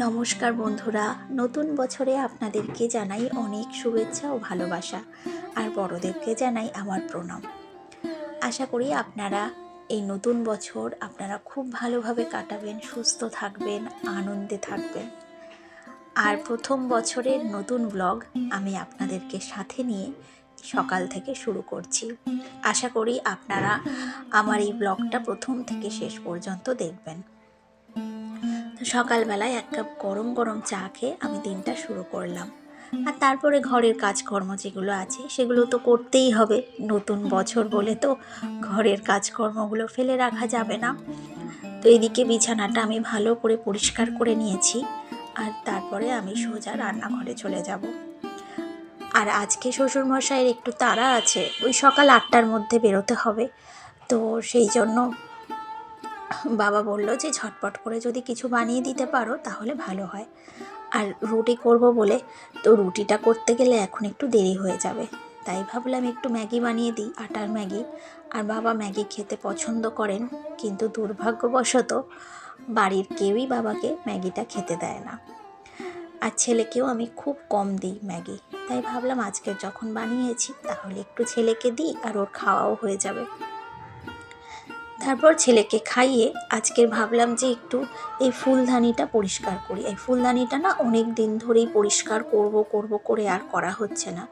নমস্কার বন্ধুরা, নতুন বছরে আপনাদেরকে জানাই অনেক শুভেচ্ছা ও ভালোবাসা, আর বড়দেরকে জানাই আমার প্রণাম। আশা করি আপনারা এই নতুন বছর আপনারা খুব ভালোভাবে কাটাবেন, সুস্থ থাকবেন, আনন্দে থাকবেন। আর প্রথম বছরের নতুন ব্লগ আমি আপনাদেরকে সাথে নিয়ে সকাল থেকে শুরু করছি। আশা করি আপনারা আমার এই ব্লগটা প্রথম থেকে শেষ পর্যন্ত দেখবেন। সকালবেলায় এক কাপ গরম গরম চা খেয়ে আমি দিনটা শুরু করলাম। আর তারপরে ঘরের কাজকর্ম যেগুলো আছে, সেগুলো তো করতেই হবে। নতুন বছর বলে তো ঘরের কাজকর্মগুলো ফেলে রাখা যাবে না। তো এদিকে বিছানাটা আমি ভালো করে পরিষ্কার করে নিয়েছি আর তারপরে আমি সোজা রান্নাঘরে চলে যাব। আর আজকে শ্বশুরমশাইয়ের একটু তাড়া আছে, ওই সকাল আটটার মধ্যে বেরোতে হবে। তো সেই জন্য বাবা বলল যে ঝটপট করে যদি কিছু বানিয়ে দিতে পারো তাহলে ভালো হয়। আর রুটি করব বলে তো রুটিটা করতে গেলে এখন একটু দেরি হয়ে যাবে। তাই ভাবলাম একটু ম্যাগি বানিয়ে দিই, আটার ম্যাগি। আর বাবা ম্যাগি খেতে পছন্দ করেন, কিন্তু দুর্ভাগ্যবশত বাড়ির কেউই বাবাকে ম্যাগিটা খেতে দেয় না। আর ছেলেকেও আমি খুব কম দিই ম্যাগি। তাই ভাবলাম আজকে যখন বানিয়েছি তাহলে একটু ছেলেকে দিই আর ওর খাওয়াও হয়ে যাবে। তারপর ছেলেকে খাইয়ে আজকের ভাবলাম যে একটু এই ফুলদানিটা পরিষ্কার করি। এই ফুলদানিটা না অনেক দিন ধরেই পরিষ্কার করব করব করে আর করা হচ্ছে না।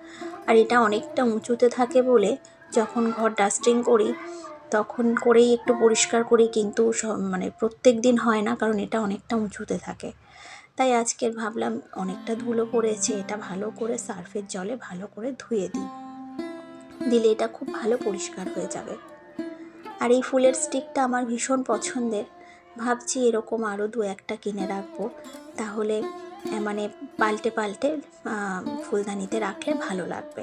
আর এটা অনেকটা উঁচুতে থাকে বলে যখন ঘর ডাস্টিং করি, তখন করেই একটু পরিষ্কার করি কিন্তু মানে প্রত্যেক দিন হয় না কারণ এটা অনেকটা উঁচুতে থাকে। তাই আজকের ভাবলাম অনেকটা ধুলো পড়েছে, এটা ভালো করে সার্ফের জলে ভালো করে ধুয়ে দিই। দিলে এটা খুব ভালো পরিষ্কার হয়ে যাবে। আর এই ফুলের স্টিকটা আমার ভীষণ পছন্দের। ভাবছি এরকম আরও দু একটা কিনে রাখব। তাহলে মানে পাল্টে পাল্টে ফুলদানিতে রাখলে ভালো লাগবে।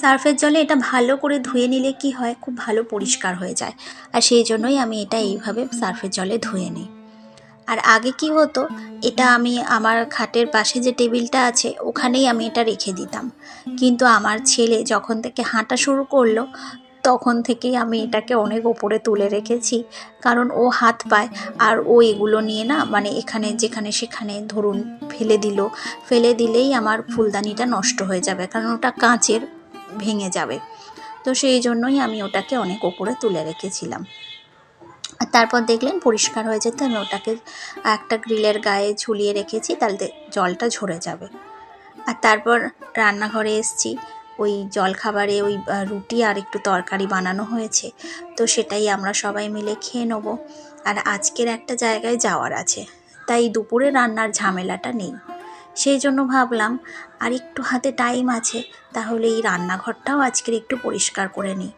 সার্ফের জলে এটা ভালো করে ধুয়ে নিলে কি হয়, খুব ভালো পরিষ্কার হয়ে যায়। আর সেই জন্যই আমি এটা এইভাবে সার্ফের জলে ধুয়ে নিই। আর আগে কি হতো, এটা আমি আমার খাটের পাশে যে টেবিলটা আছে, ওখানেই আমি এটা রেখে দিতাম। কিন্তু আমার ছেলে যখন থেকে হাঁটা শুরু করল তখন থেকেই আমি এটাকে অনেক ওপরে তুলে রেখেছি। কারণ ও হাত পায় আর ও এগুলো নিয়ে না মানে এখানে যেখানে সেখানে ধরুন ফেলে দিল, ফেলে দিলেই আমার ফুলদানিটা নষ্ট হয়ে যাবে কারণ ওটা কাঁচের ভেঙে যাবে। তো সেই জন্যই আমি ওটাকে অনেক ওপরে তুলে রেখেছিলাম। আর তারপর দেখলেন পরিষ্কার হয়ে যেতে আমি ওটাকে একটা গ্রিলের গায়ে ঝুলিয়ে রেখেছি তাহলে জলটা ঝরে যাবে। আর তারপর রান্নাঘরে এসছি। ওই জলখাবারে ওই রুটি আর একটু তরকারি বানানো হয়েছে। তো সেটাই আমরা সবাই মিলে খেয়ে নেব। আর আজকের একটা জায়গায় যাওয়ার আছে। তাই দুপুরে রান্নার ঝামেলাটা নেই। সেই জন্য ভাবলাম, আর একটু হাতে টাইম আছে, তাহলে এই রান্নাঘরটাও আজকের একটু পরিষ্কার করে নিই।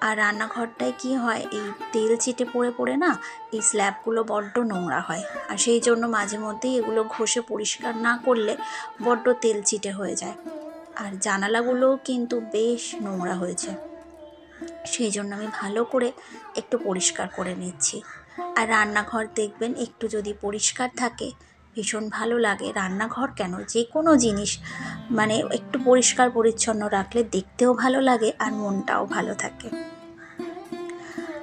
আর রান্নাঘরটায় কি হয়, এই তেল চিটে পড়ে পড়ে না, এই স্ল্যাবগুলো বড্ড নোংরা হয়। আর সেই জন্য মাঝে মধ্যেই এগুলো ঘষে পরিষ্কার না করলে বড্ড তেল চিটে হয়ে যায়। আর জানালাগুলোও কিন্তু বেশ নোংরা হয়েছে। সেই জন্য আমি ভালো করে একটু পরিষ্কার করে নিচ্ছি। আর রান্নাঘর দেখবেন একটু যদি পরিষ্কার থাকে, ভীষণ ভালো লাগে। রান্নাঘর কেন? যে কোনো জিনিস মানে একটু পরিষ্কার পরিচ্ছন্ন রাখলে দেখতেও ভালো লাগে আর মনটাও ভালো থাকে।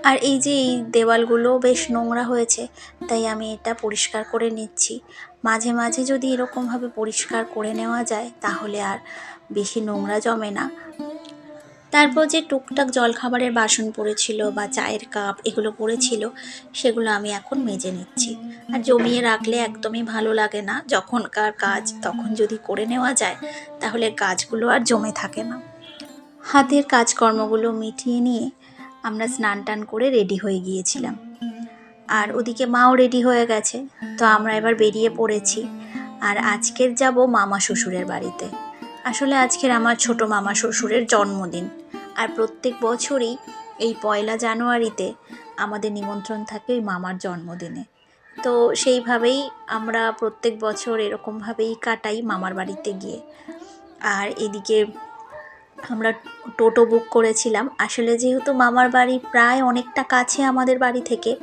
আর এই যে এই দেওয়ালগুলো বেশ নোংরা হয়েছে। তাই আমি এটা পরিষ্কার করে নিচ্ছি। মাঝে মাঝে যদি এরকমভাবে পরিষ্কার করে নেওয়া যায়, তাহলে আর বেশি নোংরা জমে না। তারপর যে টুকটাক জলখাবারের বাসন পড়েছিল বা চায়ের কাপ এগুলো পড়েছিল, সেগুলো আমি এখন মেজে নিচ্ছি। আর জমিয়ে রাখলে একদমই ভালো লাগে না। যখনকার কাজ তখন যদি করে নেওয়া যায়, তাহলে কাজগুলো আর জমে থাকে না। হাতের কাজকর্মগুলো মিটিয়ে নিয়ে আমরা স্নান টান করে রেডি হয়ে গিয়েছিলাম। আর ওদিকে মাও রেডি হয়ে গেছে। তো আমরা এবার বেরিয়ে পড়েছি। আর আজকের যাব মামা শ্বশুরের বাড়িতে। আসলে আজকের আমার ছোট মামা শ্বশুরের জন্মদিন। আর প্রত্যেক বছরই এই পয়লা জানুয়ারিতে আমাদের নিমন্ত্রণ থাকে ওই মামার জন্মদিনে। তো সেইভাবেই আমরা প্রত্যেক বছর এরকমভাবেই কাটাই মামার বাড়িতে গিয়ে। আর এদিকে আমরা টোটো বুক করেছিলাম। আসলে যেহেতু মামার বাড়ি প্রায় অনেকটা কাছে আমাদের বাড়ি থেকে,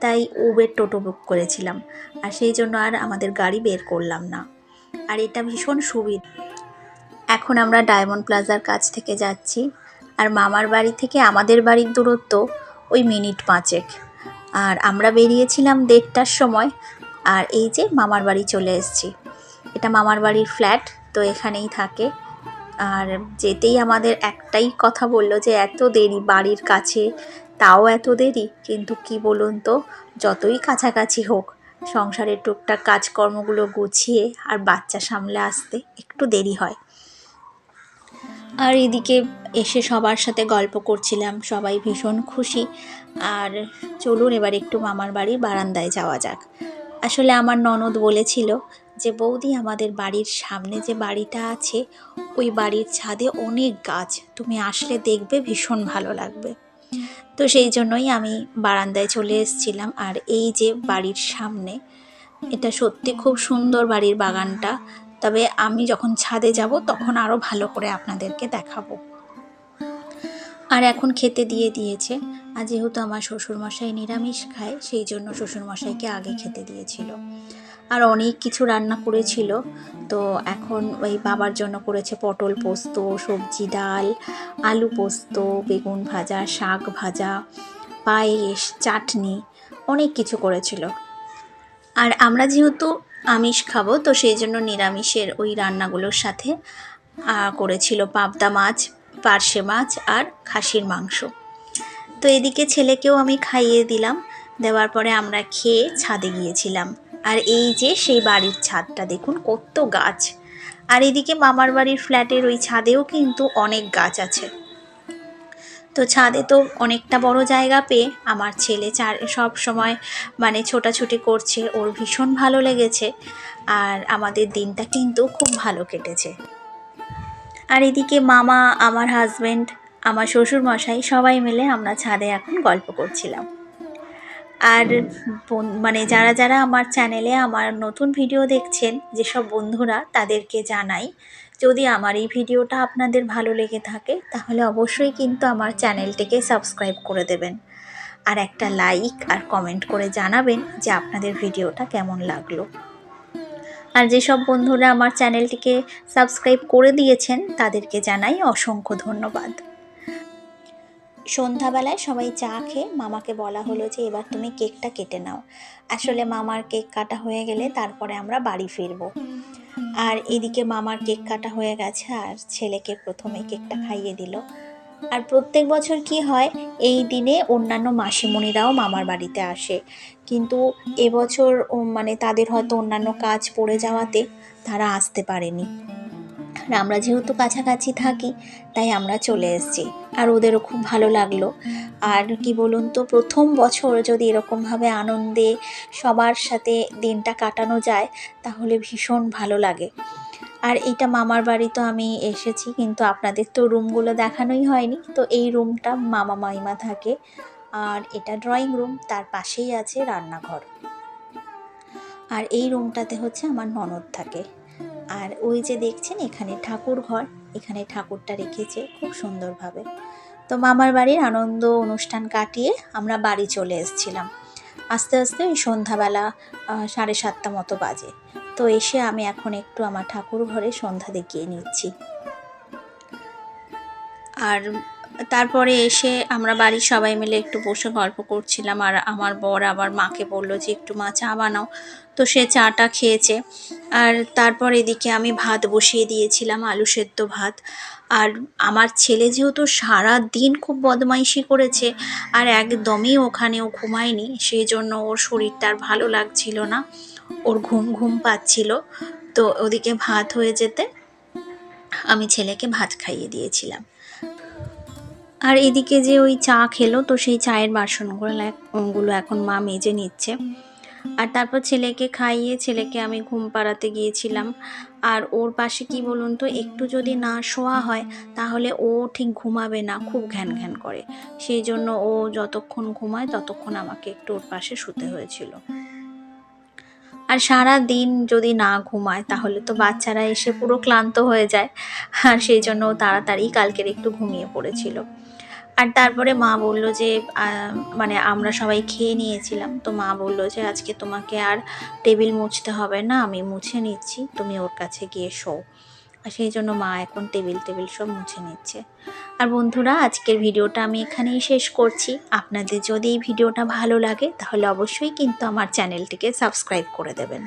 তাই উবের টোটো বুক করেছিলাম। আর সেই জন্য আর আমাদের গাড়ি বের করলাম না। আর এটা ভীষণ সুবিধা। এখন আমরা ডায়মন্ড প্লাজার কাছ থেকে যাচ্ছি। আর মামার বাড়ি থেকে আমাদের বাড়ির দূরত্ব ওই মিনিট পাঁচেক। আর আমরা বেরিয়েছিলাম দেড়টার সময়, আর এই যে মামার বাড়ি চলে এসেছি। এটা মামার বাড়ির ফ্ল্যাট, তো এখানেই থাকে। আর যেতেই আমাদের একটাই কথা বলল যে, এত দেরি বাড়ির কাছে। তাও এত দেরি? কিন্তু কি বলুন তো, যতই কাছাকাছি হোক, সংসারের টুকটাক কাজকর্মগুলো গুছিয়ে আর বাচ্চা সামলে আসতে একটু দেরি হয়। আর এদিকে এসে সবার সাথে গল্প করছিলাম, সবাই ভীষণ খুশি। আর চলুন এবার একটু মামার বাড়ির বারান্দায় যাওয়া যাক। আসলে আমার ননদ বলেছিল যে বৌদি আমাদের বাড়ির সামনে যে বাড়িটা আছে, ওই বাড়ির ছাদে অনেক গাছ। তুমি আসলে দেখবে ভীষণ ভালো লাগবে। তো সেই জন্যই আমি বারান্দায় চলে এসেছিলাম। আর এই যে বাড়ির সামনে, এটা সত্যি খুব সুন্দর বাড়ির বাগানটা। তবে আমি যখন ছাদে যাব, তখন আরও ভালো করে আপনাদেরকে দেখাবো। আর এখন খেতে দিয়ে দিয়েছে। আর যেহেতু আমার শ্বশুরমশাই নিরামিষ খায়, সেই জন্য শ্বশুরমশাইকে আগে খেতে দিয়েছিল। আর অনেক কিছু রান্না করেছিল। তো এখন ওই বাবার জন্য করেছে পটল পোস্ত, সবজি ডাল, আলু পোস্ত, বেগুন ভাজা, শাক ভাজা, পায়েস, চাটনি, অনেক কিছু করেছিল। আর আমরা যেহেতু আমিষ খাব, তো সেই জন্য নিরামিষের ওই রান্নাগুলোর সাথে করেছিল পাবদা মাছ, পার্শে মাছ আর খাসির মাংস। তো এদিকে ছেলেকেও আমি খাইয়ে দিলাম, দেওয়ার পরে আমরা খেয়ে ছাদে গিয়েছিলাম। আর এই যে সেই বাড়ির ছাদটা, দেখুন কত গাছ। আর এদিকে মামার বাড়ির ফ্ল্যাটের ওই ছাদেও কিন্তু অনেক গাছ আছে। তো ছাদে তো অনেকটা বড় জায়গা পেয়ে আমার ছেলে চার, সব সময় মানে ছোটাছুটি করছে, ওর ভীষণ ভালো লেগেছে। আর আমাদের দিনটা কিন্তু খুব ভালো কেটেছে। আর এদিকে মামা, আমার হাজব্যান্ড আমার শ্বশুর মশাই সবাই মিলে আমরা ছাদে এখন গল্প করছিলাম। আর বন- মানে যারা যারা আমার চ্যানেলে আমার নতুন ভিডিও দেখছেন যেসব বন্ধুরা তাদেরকে জানাই যদি আমার এই ভিডিওটা আপনাদের ভালো লেগে থাকে তাহলে অবশ্যই কিন্তু আমার চ্যানেলটিকে সাবস্ক্রাইব করে দেবেন। আর একটা লাইক আর কমেন্ট করে জানাবেন যে আপনাদের ভিডিওটা কেমন লাগল। আর যেসব বন্ধুরা আমার চ্যানেলটিকে সাবস্ক্রাইব করে দিয়েছেন তাদেরকে জানাই অসংখ্য ধন্যবাদ। সন্ধ্যাবেলায় সবাই চা খেয়ে মামাকে বলা হলো যে, এবার তুমি কেকটা কেটে নাও। আসলে মামার কেক কাটা হয়ে গেলে তারপরে আমরা বাড়ি ফিরবো। আর এদিকে মামার কেক কাটা হয়ে গেছে, আর ছেলেকে প্রথমে কেকটা খাইয়ে দিল। আর প্রত্যেক বছর কি হয়, এই দিনে অন্যান্য মাসিমণিরাও মামার বাড়িতে আসে। কিন্তু এবছর মানে তাদের হয়তো অন্যান্য কাজ পড়ে যাওয়াতে তারা আসতে পারেনি। আর আমরা যেহেতু কাছাকাছি থাকি, তাই আমরা চলে এসেছি। আর ওদেরও খুব ভালো লাগল। আর কি বলুন তো, প্রথম বছর যদি এরকমভাবে আনন্দে সবার সাথে দিনটা কাটানো যায়, তাহলে ভীষণ ভালো লাগে। আর এইটা মামার বাড়ি তো আমি এসেছি, কিন্তু আপনাদের তো রুমগুলো দেখানোই হয়নি। তো এই রুমটা মামা মাইমা থাকে। আর এটা ড্রয়িং রুম, তার পাশেই আছে রান্নাঘর। আর এই রুমটাতে হচ্ছে আমার ননদ থাকে। আর ওই যে দেখছেন, এখানে ঠাকুর ঘর, এখানে ঠাকুরটা রেখেছে খুব সুন্দরভাবে। তো মামার বাড়ির আনন্দ অনুষ্ঠান কাটিয়ে আমরা বাড়ি চলে এসেছিলাম। আস্তে আস্তে ওই সন্ধ্যাবেলা সাড়ে সাতটা মতো বাজে। তো এসে আমি এখন একটু আমার ঠাকুর ঘরে সন্ধ্যা দেখিয়ে নিচ্ছি। আর তারপরে এসে আমরা বাড়ির সবাই মিলে একটু বসে গল্প করছিলাম। আর আমার বর আবার মাকে বলল যে, একটু মা চা বানাও। তো সে চাটা খেয়েছে। আর তারপর এদিকে আমি ভাত বসিয়ে দিয়েছিলাম, আলু সেদ্ধ ভাত। আর আমার ছেলে যেহেতু সারা দিন খুব বদমাইশি করেছে, আর একদমই ওখানেও ঘুমায়নি সেই জন্য ওর শরীরটা আর ভালো লাগছিল না। ওর ঘুম ঘুম পাচ্ছিল। তো ওদিকে ভাত হয়ে যেতে আমি ছেলেকে ভাত খাইয়ে দিয়েছিলাম। আর এদিকে যে ওই চা খেলো, তো সেই চায়ের বাসনগুলো গুলো এখন মা মেজে নিচ্ছে। আর তারপর ছেলেকে খাইয়ে ছেলেকে আমি ঘুম পাড়াতে গিয়েছিলাম। আর ওর পাশে কি বলুন তো, একটু যদি না শোয়া হয়, তাহলে ও ঠিক ঘুমাবে না, খুব ঘ্যান ঘ্যান করে। সেই জন্য ও যতক্ষণ ঘুমায়, ততক্ষণ আমাকে একটু ওর পাশে শুতে হয়েছিল। আর সারা দিন যদি না ঘুমায়, তাহলে তো বাচ্চারা এসে পুরো ক্লান্ত হয়ে যায়। আর সেই জন্য তাড়াতাড়ি কালকের একটু ঘুমিয়ে পড়েছিল। আর তারপরে মা বলল যে মানে আমরা সবাই খেয়ে নিয়েছিলাম। তো মা বলল যে, আজকে তোমাকে আর টেবিল মুছতে হবে না, আমি মুছে নিচ্ছি, তুমি ওর কাছে গিয়ে শো আর সেই জন্য মা এখন টেবিল টেবিল সব মুছে নিচ্ছে। আর বন্ধুরা, আজকের ভিডিওটা আমি এখানেই শেষ করছি। আপনাদের যদি এই ভিডিওটা ভালো লাগে, তাহলে অবশ্যই কিন্তু আমার চ্যানেলটিকে সাবস্ক্রাইব করে দেবেন।